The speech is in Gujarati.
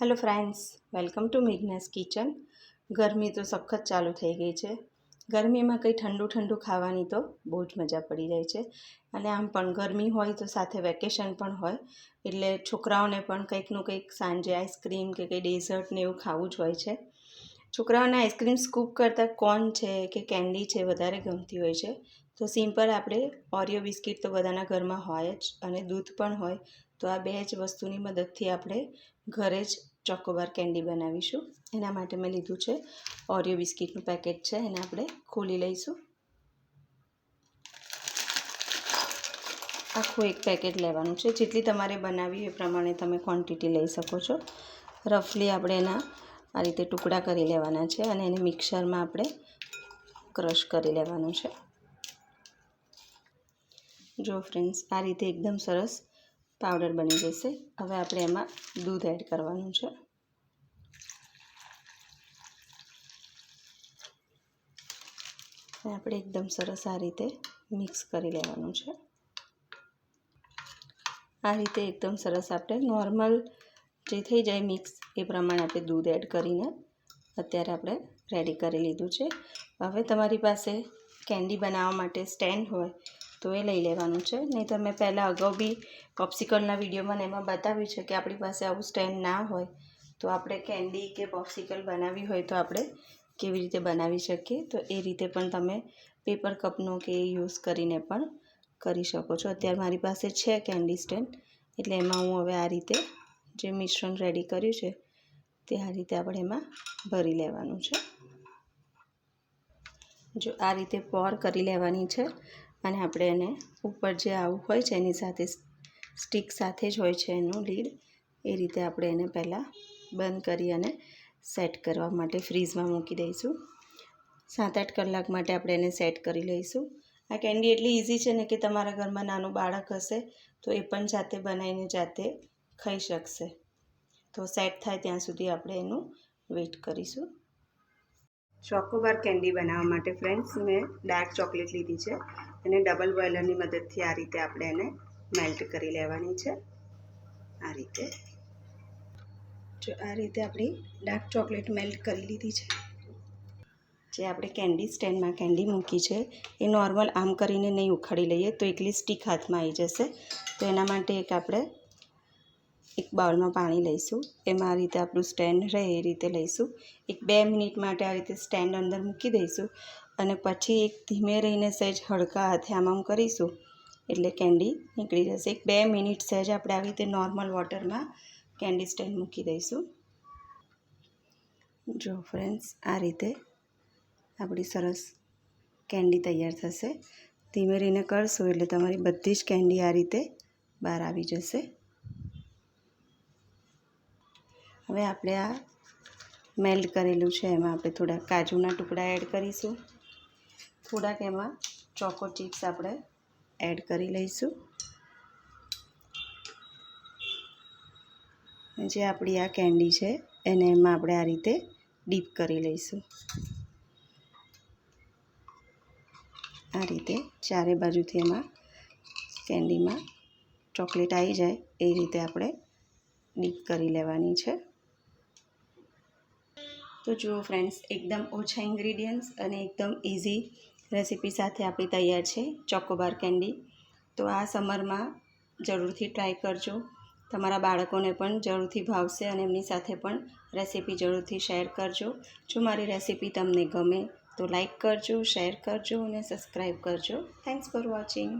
Hello friends, welcome to Meghna's kitchen. ગરમી તો સખત ચાલુ થઈ ગઈ છે. ગરમીમાં કંઈ ઠંડુ ઠંડુ ખાવાની તો બહુ જ મજા પડી જાય છે. અને આમ પણ ગરમી હોય તો સાથે વેકેશન પણ હોય, એટલે છોકરાઓને પણ કંઈકનું કંઈક સાંજે આઈસ્ક્રીમ કે કંઈ ડેઝર્ટ ને એવું ખાવું જ હોય છે. છોકરાઓને આઈસ્ક્રીમ સ્કૂપ કરતાં કોર્ન છે કે કેન્ડી છે વધારે ગમતી હોય છે. તો સિમ્પલ આપણે ઓરિયો બિસ્કિટ તો બધાના ઘરમાં હોય જ અને દૂધ પણ હોય. તો આ બે જ વસ્તુની મદદથી આપણે ઘરે જ ચોકોબાર કેન્ડી બનાવીશું. એના માટે મેં લીધું છે ઓરિયો બિસ્કિટનું પેકેટ છે. એને આપણે ખોલી લઈશું. આખું એક પેકેટ લેવાનું છે. જેટલી તમારે બનાવી એ પ્રમાણે તમે ક્વોન્ટિટી લઈ શકો છો. રફલી આપણે એના આ રીતે ટુકડા કરી લેવાના છે અને એને મિક્સરમાં આપણે ક્રશ કરી લેવાનું છે. જો ફ્રેન્ડ્સ આ રીતે એકદમ સરસ પાવડર બની જશે. હવે આપણે એમાં દૂધ એડ કરવાનું છે. આપણે એકદમ સરસ આ રીતે મિક્સ કરી લેવાનું છે. આ રીતે એકદમ સરસ આપણે નોર્મલ જે થઈ જાય મિક્સ એ પ્રમાણે આપણે દૂધ એડ કરીને અત્યારે આપણે રેડી કરી લીધું છે. હવે તમારી પાસે કેન્ડી બનાવવા માટે સ્ટેન્ડ હોય તો એ લઈ લેવાનું છે. નહીં તો મેં પહેલાં અગાઉ બી પોપ્સિકલના વિડીયોમાં એમાં બતાવ્યું છે કે આપણી પાસે આવું સ્ટેન્ડ ના હોય, તો આપણે કેન્ડી કે પોપ્સિકલ બનાવવી હોય તો આપણે કેવી રીતે બનાવી શકીએ? તો એ રીતે પણ તમે પેપર કપનો કે યુઝ કરીને પણ કરી શકો છો. અત્યારે મારી પાસે છે કેન્ડી સ્ટેન્ડ એટલે એમાં હું હવે આ રીતે જે મિશ્રણ રેડી કર્યું છે, તે આ રીતે આપણે એમાં ભરી લેવાનું છે. જો આ રીતે પોર કરી લેવાની છે અને આપણે એને ઉપર જે આવું હોય છે, એની સાથે સ્ટીક સાથે જ હોય છે એનું લીડ, એ રીતે આપણે એને પહેલાં બંધ કરી અને સેટ કરવા માટે ફ્રીઝમાં મૂકી દઈશું. સાત આઠ કલાક માટે આપણે એને સેટ કરી લઈશું. આ કેન્ડી એટલી ઇઝી છે ને કે તમારા ઘરમાં નાનું બાળક હશે, તો એ પણ જાતે બનાવીને જાતે ખાઈ શકશે. તો સેટ થાય ત્યાં સુધી આપણે એનું વેઇટ કરીશું. ચોકોબાર કેન્ડી બનાવવા માટે ફ્રેન્ડ્સ મેં ડાર્ક ચોકલેટ લીધી છે અને ડબલ બોઇલરની મદદથી આ રીતે આપણે એને મેલ્ટ કરી લેવાની છે. આ રીતે. જો આ રીતે આપણી ડાર્ક ચોકલેટ મેલ્ટ કરી લીધી છે. જે આપણે કેન્ડી સ્ટેન્ડમાં કેન્ડી મૂકી છે, એ નોર્મલ આમ કરીને નહીં ઉખાડી લઈએ તો એકલી સ્ટીક હાથમાં આવી જશે. તો એના માટે એક આપણે એક બાઉલમાં પાણી લઈશું, એમાં આ રીતે આપણું સ્ટેન્ડ રહે એ રીતે લઈશું. એક બે મિનિટ માટે આ રીતે સ્ટેન્ડ અંદર મૂકી દઈશું અને પછી એક ધીમે રહીને સહેજ હળકા હાથે આમ આમ કરીશું એટલે કેન્ડી નીકળી જશે. એક બે મિનિટ સહેજ આપણે આવી રીતે નોર્મલ વોટરમાં કેન્ડી સ્ટેન્ડ મૂકી દઈશું. જો ફ્રેન્ડ્સ, આ રીતે આપણી સરસ કેન્ડી તૈયાર થશે. ધીમે રહીને કરશો એટલે તમારી બધી જ કેન્ડી આ રીતે બહાર આવી જશે. હવે આપણે આ મેલ્ટ કરેલું છે. એમાં આપણે થોડા કાજુના ટુકડા એડ કરીશું. થોડાક એમાં ચોકો ચિપ્સ આપણે એડ કરી લઈશું. જે આપણી આ કેન્ડી છે, એને એમાં આપણે આ રીતે ડીપ કરી લઈશું. આ રીતે ચારે બાજુથી એમાં કેન્ડીમાં ચોકલેટ આવી જાય, એ રીતે આપણે ડીપ કરી લેવાની છે. તો જુઓ ફ્રેન્ડ્સ એકદમ ઓછા ઇન્ગ્રીડિયન્ટ્સ અને એકદમ ઇઝી રેસીપી સાથે આપણી તૈયાર છે ચોકોબાર કેન્ડી તો આ સમરમાં જરૂરથી ટ્રાય કરજો. તમારા બાળકોને પણ જરૂરથી ભાવશે અને એમની સાથે પણ રેસીપી જરૂરથી શેર કરજો. જો મારી રેસીપી તમને ગમે તો લાઈક કરજો શેર કરજો અને સબસ્ક્રાઈબ કરજો. Thanks for watching